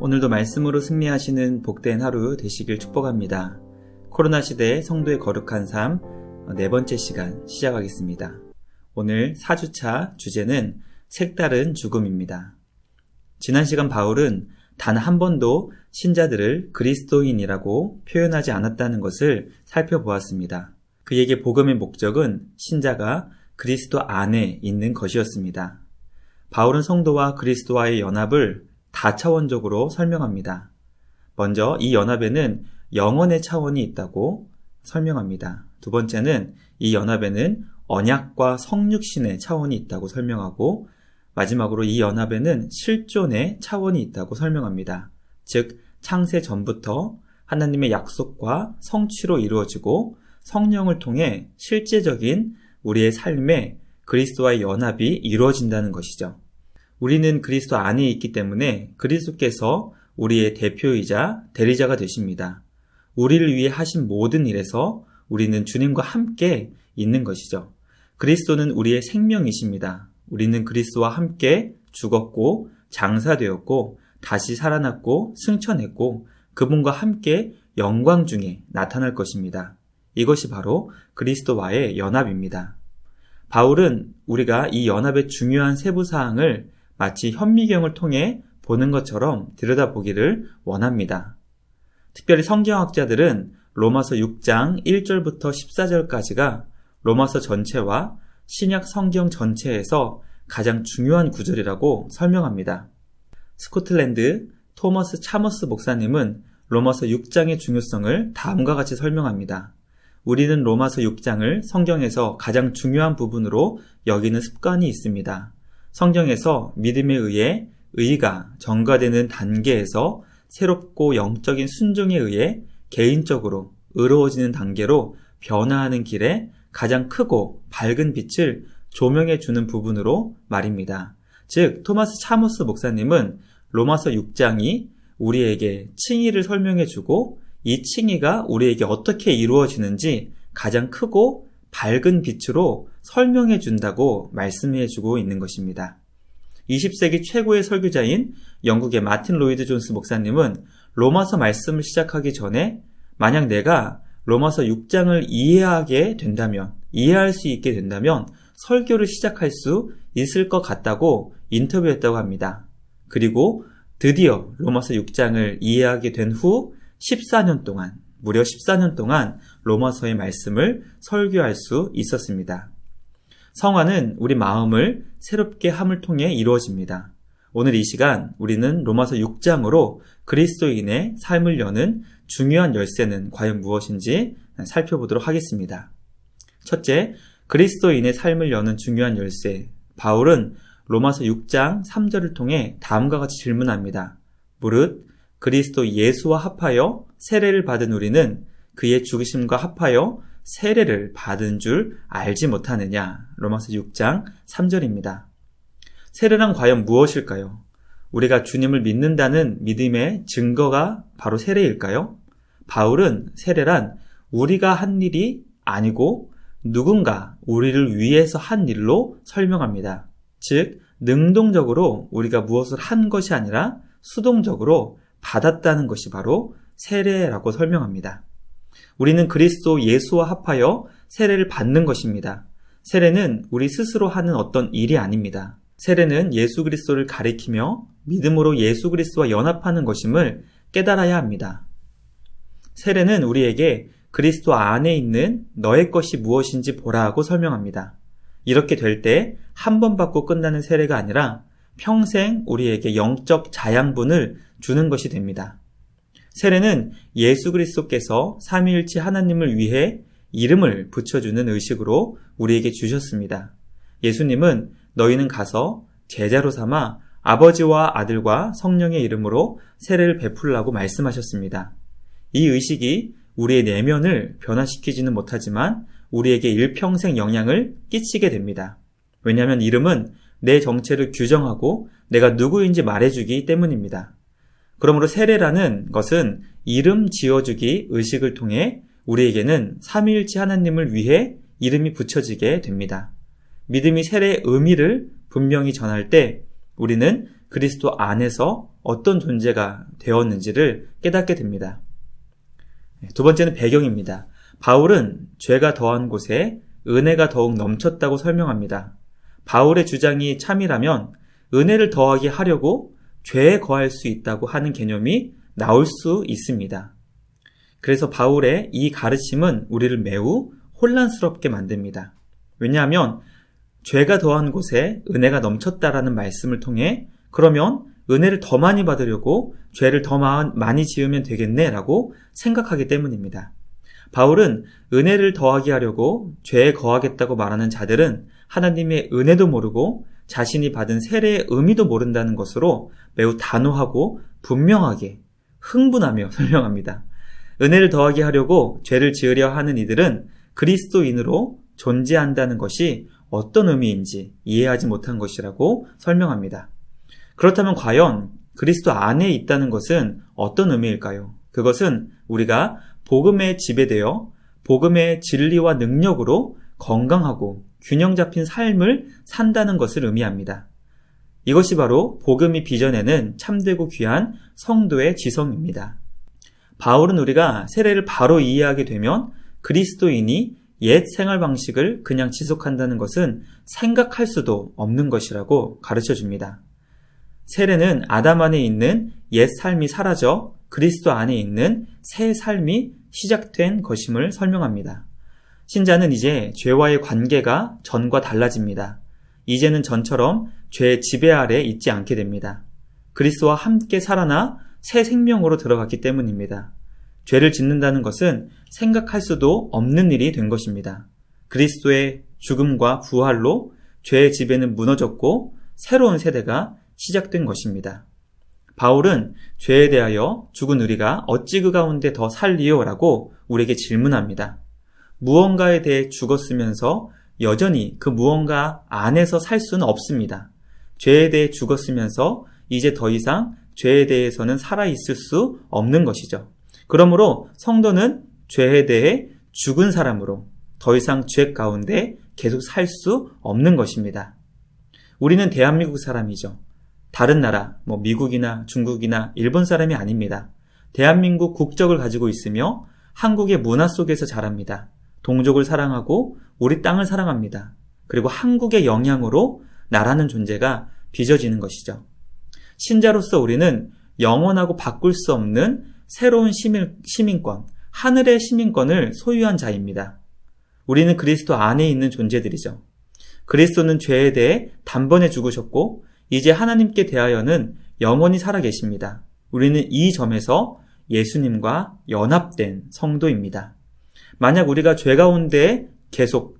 오늘도 말씀으로 승리하시는 복된 하루 되시길 축복합니다. 코로나 시대의 성도의 거룩한 삶 네 번째 시간 시작하겠습니다. 오늘 4주차 주제는 색다른 죽음입니다. 지난 시간 바울은 단 한 번도 신자들을 그리스도인이라고 표현하지 않았다는 것을 살펴보았습니다. 그에게 복음의 목적은 신자가 그리스도 안에 있는 것이었습니다. 바울은 성도와 그리스도와의 연합을 다차원적으로 설명합니다. 먼저 이 연합에는 영원의 차원이 있다고 설명합니다. 두 번째는 이 연합에는 언약과 성육신의 차원이 있다고 설명하고 마지막으로 이 연합에는 실존의 차원이 있다고 설명합니다. 즉 창세 전부터 하나님의 약속과 성취로 이루어지고 성령을 통해 실제적인 우리의 삶에 그리스도와의 연합이 이루어진다는 것이죠. 우리는 그리스도 안에 있기 때문에 그리스도께서 우리의 대표이자 대리자가 되십니다. 우리를 위해 하신 모든 일에서 우리는 주님과 함께 있는 것이죠. 그리스도는 우리의 생명이십니다. 우리는 그리스도와 함께 죽었고 장사되었고 다시 살아났고 승천했고 그분과 함께 영광 중에 나타날 것입니다. 이것이 바로 그리스도와의 연합입니다. 바울은 우리가 이 연합의 중요한 세부 사항을 마치 현미경을 통해 보는 것처럼 들여다보기를 원합니다. 특별히 성경학자들은 로마서 6장 1절부터 14절까지가 로마서 전체와 신약 성경 전체에서 가장 중요한 구절이라고 설명합니다. 스코틀랜드 토머스 차머스 목사님은 로마서 6장의 중요성을 다음과 같이 설명합니다. 우리는 로마서 6장을 성경에서 가장 중요한 부분으로 여기는 습관이 있습니다. 성경에서 믿음에 의해 의가 전가되는 단계에서 새롭고 영적인 순종에 의해 개인적으로 의로워지는 단계로 변화하는 길에 가장 크고 밝은 빛을 조명해 주는 부분으로 말입니다. 즉, 토마스 차모스 목사님은 로마서 6장이 우리에게 칭의를 설명해 주고 이 칭의가 우리에게 어떻게 이루어지는지 가장 크고 밝은 빛으로 설명해 준다고 말씀해 주고 있는 것입니다. 20세기 최고의 설교자인 영국의 마틴 로이드 존스 목사님은 로마서 말씀을 시작하기 전에 만약 내가 로마서 6장을 이해하게 된다면, 이해할 수 있게 된다면 설교를 시작할 수 있을 것 같다고 인터뷰했다고 합니다. 그리고 드디어 로마서 6장을 이해하게 된 후 14년 동안, 무려 14년 동안 로마서의 말씀을 설교할 수 있었습니다. 성화는 우리 마음을 새롭게 함을 통해 이루어집니다. 오늘 이 시간 우리는 로마서 6장으로 그리스도인의 삶을 여는 중요한 열쇠는 과연 무엇인지 살펴보도록 하겠습니다. 첫째, 그리스도인의 삶을 여는 중요한 열쇠. 바울은 로마서 6장 3절을 통해 다음과 같이 질문합니다. 무릇 그리스도 예수와 합하여 세례를 받은 우리는 그의 죽으심과 합하여 세례를 받은 줄 알지 못하느냐. 로마서 6장 3절입니다. 세례란 과연 무엇일까요? 우리가 주님을 믿는다는 믿음의 증거가 바로 세례일까요? 바울은 세례란 우리가 한 일이 아니고 누군가 우리를 위해서 한 일로 설명합니다. 즉, 능동적으로 우리가 무엇을 한 것이 아니라 수동적으로 받았다는 것이 바로 세례라고 설명합니다. 우리는 그리스도 예수와 합하여 세례를 받는 것입니다. 세례는 우리 스스로 하는 어떤 일이 아닙니다. 세례는 예수 그리스도를 가리키며 믿음으로 예수 그리스도와 연합하는 것임을 깨달아야 합니다. 세례는 우리에게 그리스도 안에 있는 너의 것이 무엇인지 보라고 설명합니다. 이렇게 될 때 한 번 받고 끝나는 세례가 아니라 평생 우리에게 영적 자양분을 주는 것이 됩니다. 세례는 예수 그리스도께서 삼위일체 하나님을 위해 이름을 붙여주는 의식으로 우리에게 주셨습니다. 예수님은 너희는 가서 제자로 삼아 아버지와 아들과 성령의 이름으로 세례를 베풀라고 말씀하셨습니다. 이 의식이 우리의 내면을 변화시키지는 못하지만 우리에게 일평생 영향을 끼치게 됩니다. 왜냐하면 이름은 내 정체를 규정하고 내가 누구인지 말해주기 때문입니다. 그러므로 세례라는 것은 이름 지어주기 의식을 통해 우리에게는 삼위일체 하나님을 위해 이름이 붙여지게 됩니다. 믿음이 세례의 의미를 분명히 전할 때 우리는 그리스도 안에서 어떤 존재가 되었는지를 깨닫게 됩니다. 두 번째는 배경입니다. 바울은 죄가 더한 곳에 은혜가 더욱 넘쳤다고 설명합니다. 바울의 주장이 참이라면 은혜를 더하게 하려고 죄에 거할 수 있다고 하는 개념이 나올 수 있습니다. 그래서 바울의 이 가르침은 우리를 매우 혼란스럽게 만듭니다. 왜냐하면 죄가 더한 곳에 은혜가 넘쳤다라는 말씀을 통해 그러면 은혜를 더 많이 받으려고 죄를 더 많이 지으면 되겠네라고 생각하기 때문입니다. 바울은 은혜를 더하게 하려고 죄에 거하겠다고 말하는 자들은 하나님의 은혜도 모르고 자신이 받은 세례의 의미도 모른다는 것으로 매우 단호하고 분명하게 흥분하며 설명합니다. 은혜를 더하게 하려고 죄를 지으려 하는 이들은 그리스도인으로 존재한다는 것이 어떤 의미인지 이해하지 못한 것이라고 설명합니다. 그렇다면 과연 그리스도 안에 있다는 것은 어떤 의미일까요? 그것은 우리가 복음에 지배되어 복음의 진리와 능력으로 건강하고 균형 잡힌 삶을 산다는 것을 의미합니다. 이것이 바로 복음이 빚어내는 참되고 귀한 성도의 지성입니다. 바울은 우리가 세례를 바로 이해하게 되면 그리스도인이 옛 생활 방식을 그냥 지속한다는 것은 생각할 수도 없는 것이라고 가르쳐 줍니다. 세례는 아담 안에 있는 옛 삶이 사라져 그리스도 안에 있는 새 삶이 시작된 것임을 설명합니다. 신자는 이제 죄와의 관계가 전과 달라집니다. 이제는 전처럼 죄의 지배 아래 있지 않게 됩니다. 그리스도와 함께 살아나 새 생명으로 들어갔기 때문입니다. 죄를 짓는다는 것은 생각할 수도 없는 일이 된 것입니다. 그리스도의 죽음과 부활로 죄의 지배는 무너졌고 새로운 세대가 시작된 것입니다. 바울은 죄에 대하여 죽은 우리가 어찌 그 가운데 더 살리요? 라고 우리에게 질문합니다. 무언가에 대해 죽었으면서 여전히 그 무언가 안에서 살 수는 없습니다. 죄에 대해 죽었으면서 이제 더 이상 죄에 대해서는 살아있을 수 없는 것이죠. 그러므로 성도는 죄에 대해 죽은 사람으로 더 이상 죄 가운데 계속 살 수 없는 것입니다. 우리는 대한민국 사람이죠. 다른 나라, 뭐 미국이나 중국이나 일본 사람이 아닙니다. 대한민국 국적을 가지고 있으며 한국의 문화 속에서 자랍니다. 동족을 사랑하고 우리 땅을 사랑합니다. 그리고 한국의 영향으로 나라는 존재가 빚어지는 것이죠. 신자로서 우리는 영원하고 바꿀 수 없는 새로운 시민, 시민권, 하늘의 시민권을 소유한 자입니다. 우리는 그리스도 안에 있는 존재들이죠. 그리스도는 죄에 대해 단번에 죽으셨고 이제 하나님께 대하여는 영원히 살아계십니다. 우리는 이 점에서 예수님과 연합된 성도입니다. 만약 우리가 죄 가운데 계속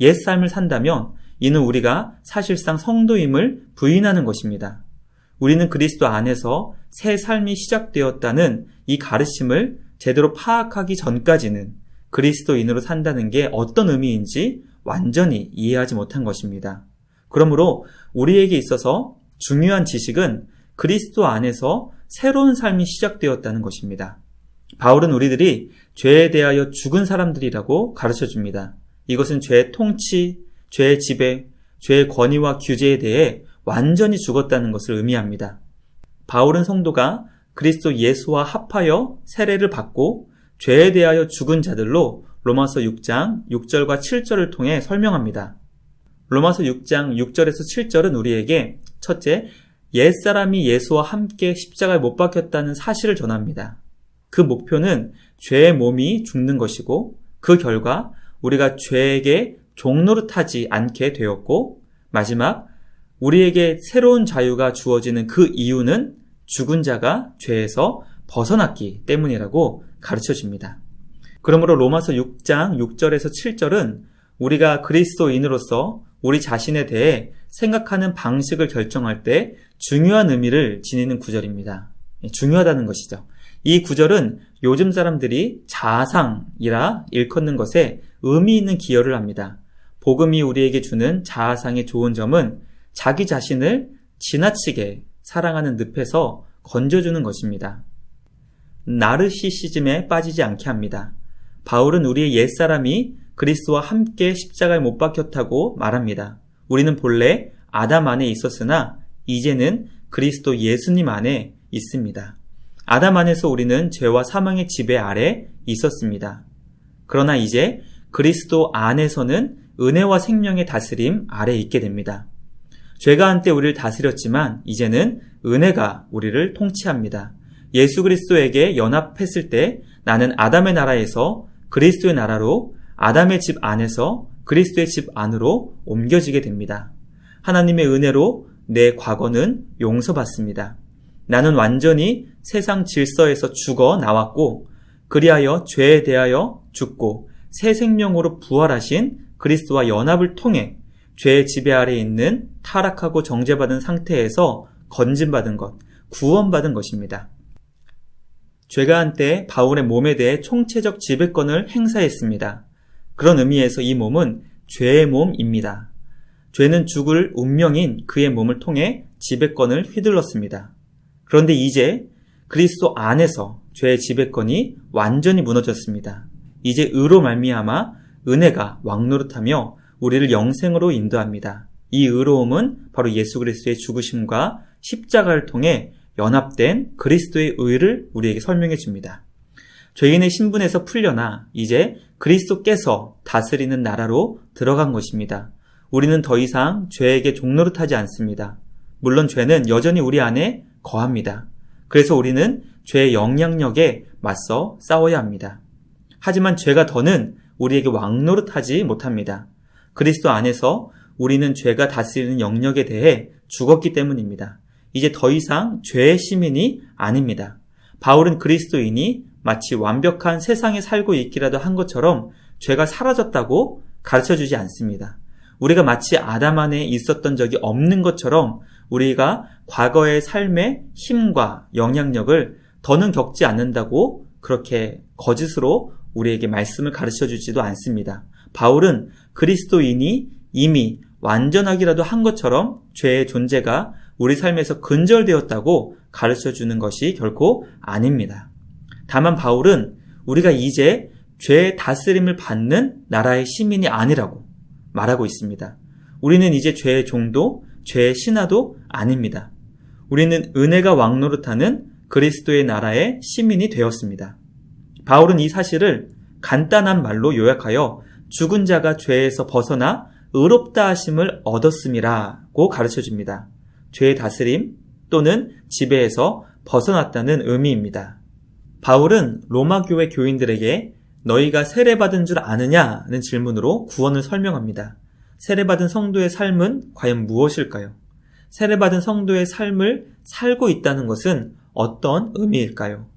옛 삶을 산다면 이는 우리가 사실상 성도임을 부인하는 것입니다. 우리는 그리스도 안에서 새 삶이 시작되었다는 이 가르침을 제대로 파악하기 전까지는 그리스도인으로 산다는 게 어떤 의미인지 완전히 이해하지 못한 것입니다. 그러므로 우리에게 있어서 중요한 지식은 그리스도 안에서 새로운 삶이 시작되었다는 것입니다. 바울은 우리들이 죄에 대하여 죽은 사람들이라고 가르쳐 줍니다. 이것은 죄의 통치, 죄의 지배, 죄의 권위와 규제에 대해 완전히 죽었다는 것을 의미합니다. 바울은 성도가 그리스도 예수와 합하여 세례를 받고 죄에 대하여 죽은 자들로 로마서 6장 6절과 7절을 통해 설명합니다. 로마서 6장 6절에서 7절은 우리에게 첫째, 옛사람이 예수와 함께 십자가에 못 박혔다는 사실을 전합니다. 그 목표는 죄의 몸이 죽는 것이고 그 결과 우리가 죄에게 종노릇하지 않게 되었고 마지막 우리에게 새로운 자유가 주어지는 그 이유는 죽은 자가 죄에서 벗어났기 때문이라고 가르쳐 줍니다. 그러므로 로마서 6장 6절에서 7절은 우리가 그리스도인으로서 우리 자신에 대해 생각하는 방식을 결정할 때 중요한 의미를 지니는 구절입니다. 예, 중요하다는 것이죠. 이 구절은 요즘 사람들이 자아상이라 일컫는 것에 의미 있는 기여를 합니다. 복음이 우리에게 주는 자아상의 좋은 점은 자기 자신을 지나치게 사랑하는 늪에서 건져주는 것입니다. 나르시시즘에 빠지지 않게 합니다. 바울은 우리의 옛사람이 그리스도와 함께 십자가에 못 박혔다고 말합니다. 우리는 본래 아담 안에 있었으나 이제는 그리스도 예수님 안에 있습니다. 아담 안에서 우리는 죄와 사망의 지배 아래 있었습니다. 그러나 이제 그리스도 안에서는 은혜와 생명의 다스림 아래 있게 됩니다. 죄가 한때 우리를 다스렸지만 이제는 은혜가 우리를 통치합니다. 예수 그리스도에게 연합했을 때 나는 아담의 나라에서 그리스도의 나라로 아담의 집 안에서 그리스도의 집 안으로 옮겨지게 됩니다. 하나님의 은혜로 내 과거는 용서받습니다. 나는 완전히 세상 질서에서 죽어 나왔고 그리하여 죄에 대하여 죽고 새 생명으로 부활하신 그리스도와 연합을 통해 죄의 지배 아래 있는 타락하고 정죄받은 상태에서 건진받은 것, 구원받은 것입니다. 죄가 한때 바울의 몸에 대해 총체적 지배권을 행사했습니다. 그런 의미에서 이 몸은 죄의 몸입니다. 죄는 죽을 운명인 그의 몸을 통해 지배권을 휘둘렀습니다. 그런데 이제 그리스도 안에서 죄의 지배권이 완전히 무너졌습니다. 이제 의로 말미암아 은혜가 왕노릇하며 우리를 영생으로 인도합니다. 이 의로움은 바로 예수 그리스도의 죽으심과 십자가를 통해 연합된 그리스도의 의를 우리에게 설명해 줍니다. 죄인의 신분에서 풀려나 이제 그리스도께서 다스리는 나라로 들어간 것입니다. 우리는 더 이상 죄에게 종노릇하지 않습니다. 물론 죄는 여전히 우리 안에 거합니다. 그래서 우리는 죄의 영향력에 맞서 싸워야 합니다. 하지만 죄가 더는 우리에게 왕노릇하지 못합니다. 그리스도 안에서 우리는 죄가 다스리는 영역에 대해 죽었기 때문입니다. 이제 더 이상 죄의 시민이 아닙니다. 바울은 그리스도인이 마치 완벽한 세상에 살고 있기라도 한 것처럼 죄가 사라졌다고 가르쳐 주지 않습니다. 우리가 마치 아담 안에 있었던 적이 없는 것처럼 우리가 과거의 삶의 힘과 영향력을 더는 겪지 않는다고 그렇게 거짓으로 우리에게 말씀을 가르쳐 주지도 않습니다. 바울은 그리스도인이 이미 완전하기라도 한 것처럼 죄의 존재가 우리 삶에서 근절되었다고 가르쳐 주는 것이 결코 아닙니다. 다만 바울은 우리가 이제 죄의 다스림을 받는 나라의 시민이 아니라고 말하고 있습니다. 우리는 이제 죄의 종도, 죄의 신하도 아닙니다. 우리는 은혜가 왕노릇하는 그리스도의 나라의 시민이 되었습니다. 바울은 이 사실을 간단한 말로 요약하여 죽은 자가 죄에서 벗어나 의롭다 하심을 얻었음이라고 가르쳐 줍니다. 죄의 다스림 또는 지배에서 벗어났다는 의미입니다. 바울은 로마 교회 교인들에게 너희가 세례받은 줄 아느냐는 질문으로 구원을 설명합니다. 세례받은 성도의 삶은 과연 무엇일까요? 세례받은 성도의 삶을 살고 있다는 것은 어떤 의미일까요?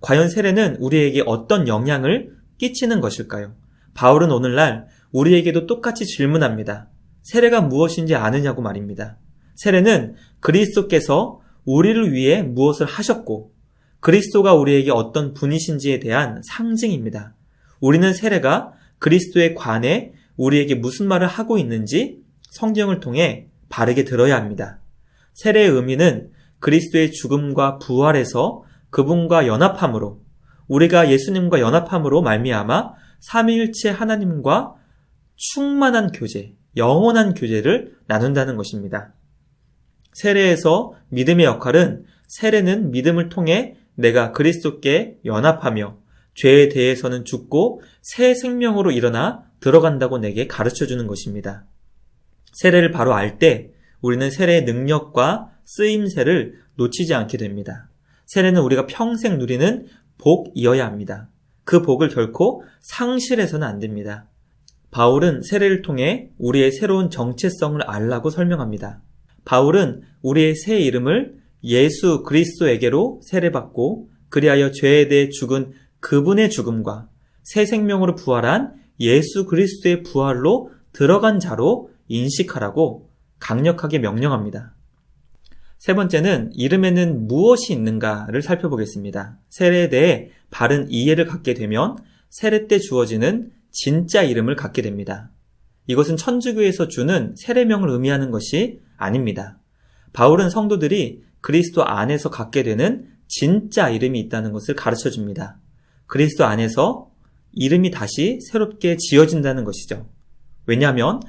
과연 세례는 우리에게 어떤 영향을 끼치는 것일까요? 바울은 오늘날 우리에게도 똑같이 질문합니다. 세례가 무엇인지 아느냐고 말입니다. 세례는 그리스도께서 우리를 위해 무엇을 하셨고 그리스도가 우리에게 어떤 분이신지에 대한 상징입니다. 우리는 세례가 그리스도에 관해 우리에게 무슨 말을 하고 있는지 성경을 통해 바르게 들어야 합니다. 세례의 의미는 그리스도의 죽음과 부활에서 그분과 연합함으로 우리가 예수님과 연합함으로 말미암아 삼위일체 하나님과 충만한 교제, 영원한 교제를 나눈다는 것입니다. 세례에서 믿음의 역할은 세례는 믿음을 통해 내가 그리스도께 연합하며 죄에 대해서는 죽고 새 생명으로 일어나 들어간다고 내게 가르쳐 주는 것입니다. 세례를 바로 알 때 우리는 세례의 능력과 쓰임새를 놓치지 않게 됩니다. 세례는 우리가 평생 누리는 복이어야 합니다. 그 복을 결코 상실해서는 안 됩니다. 바울은 세례를 통해 우리의 새로운 정체성을 알라고 설명합니다. 바울은 우리의 새 이름을 예수 그리스도에게로 세례받고 그리하여 죄에 대해 죽은 그분의 죽음과 새 생명으로 부활한 예수 그리스도의 부활로 들어간 자로 인식하라고 강력하게 명령합니다. 세 번째는 이름에는 무엇이 있는가를 살펴보겠습니다. 세례에 대해 바른 이해를 갖게 되면 세례 때 주어지는 진짜 이름을 갖게 됩니다. 이것은 천주교에서 주는 세례명을 의미하는 것이 아닙니다. 바울은 성도들이 그리스도 안에서 갖게 되는 진짜 이름이 있다는 것을 가르쳐 줍니다. 그리스도 안에서 이름이 다시 새롭게 지어진다는 것이죠. 왜냐하면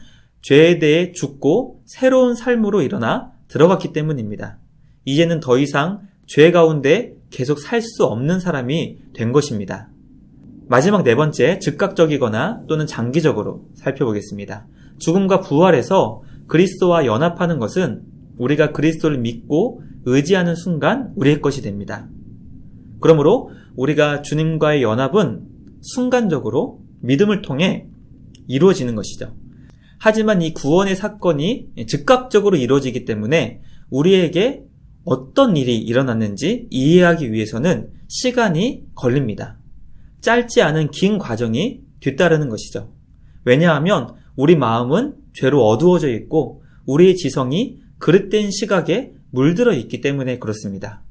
죄에 대해 죽고 새로운 삶으로 일어나 들어갔기 때문입니다. 이제는 더 이상 죄 가운데 계속 살 수 없는 사람이 된 것입니다. 마지막 네 번째, 즉각적이거나 또는 장기적으로 살펴보겠습니다. 죽음과 부활에서 그리스도와 연합하는 것은 우리가 그리스도를 믿고 의지하는 순간 우리의 것이 됩니다. 그러므로 우리가 주님과의 연합은 순간적으로 믿음을 통해 이루어지는 것이죠. 하지만 이 구원의 사건이 즉각적으로 이루어지기 때문에 우리에게 어떤 일이 일어났는지 이해하기 위해서는 시간이 걸립니다. 짧지 않은 긴 과정이 뒤따르는 것이죠. 왜냐하면 우리 마음은 죄로 어두워져 있고 우리의 지성이 그릇된 시각에 물들어 있기 때문에 그렇습니다.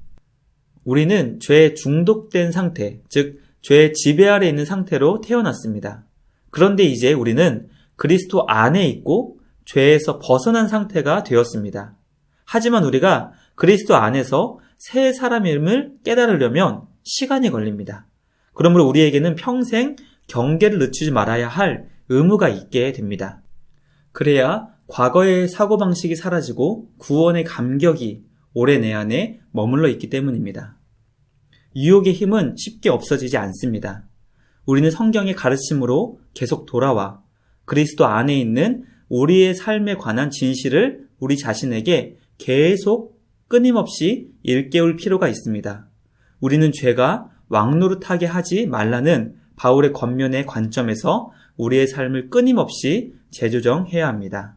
우리는 죄에 중독된 상태, 즉, 죄의 지배 아래 있는 상태로 태어났습니다. 그런데 이제 우리는 그리스도 안에 있고 죄에서 벗어난 상태가 되었습니다. 하지만 우리가 그리스도 안에서 새 사람임을 깨달으려면 시간이 걸립니다. 그러므로 우리에게는 평생 경계를 늦추지 말아야 할 의무가 있게 됩니다. 그래야 과거의 사고방식이 사라지고 구원의 감격이 올해 내 안에 머물러 있기 때문입니다. 유혹의 힘은 쉽게 없어지지 않습니다. 우리는 성경의 가르침으로 계속 돌아와 그리스도 안에 있는 우리의 삶에 관한 진실을 우리 자신에게 계속 끊임없이 일깨울 필요가 있습니다. 우리는 죄가 왕노릇하게 하지 말라는 바울의 권면의 관점에서 우리의 삶을 끊임없이 재조정해야 합니다.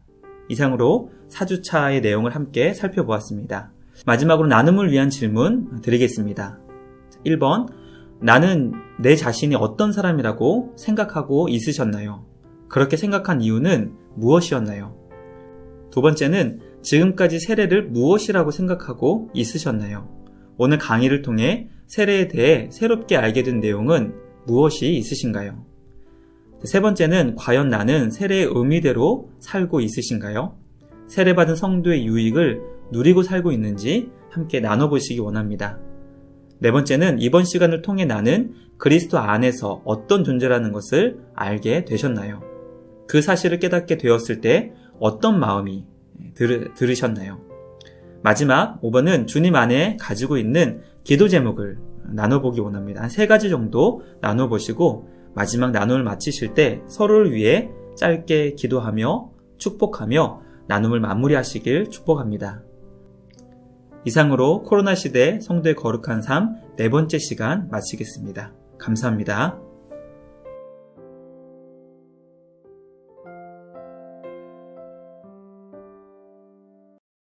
이상으로 4주차의 내용을 함께 살펴보았습니다. 마지막으로 나눔을 위한 질문 드리겠습니다. 1번, 나는 내 자신이 어떤 사람이라고 생각하고 있으셨나요? 그렇게 생각한 이유는 무엇이었나요? 두 번째는 지금까지 세례를 무엇이라고 생각하고 있으셨나요? 오늘 강의를 통해 세례에 대해 새롭게 알게 된 내용은 무엇이 있으신가요? 세 번째는 과연 나는 세례의 의미대로 살고 있으신가요? 세례받은 성도의 유익을 누리고 살고 있는지 함께 나눠보시기 원합니다. 네 번째는 이번 시간을 통해 나는 그리스도 안에서 어떤 존재라는 것을 알게 되셨나요? 그 사실을 깨닫게 되었을 때 어떤 마음이 들, 들으셨나요? 마지막 5번은 주님 안에 가지고 있는 기도 제목을 나눠보기 원합니다. 한 세 가지 정도 나눠보시고 마지막 나눔을 마치실 때 서로를 위해 짧게 기도하며 축복하며 나눔을 마무리하시길 축복합니다. 이상으로 코로나 시대 성도의 거룩한 삶 네 번째 시간 마치겠습니다. 감사합니다.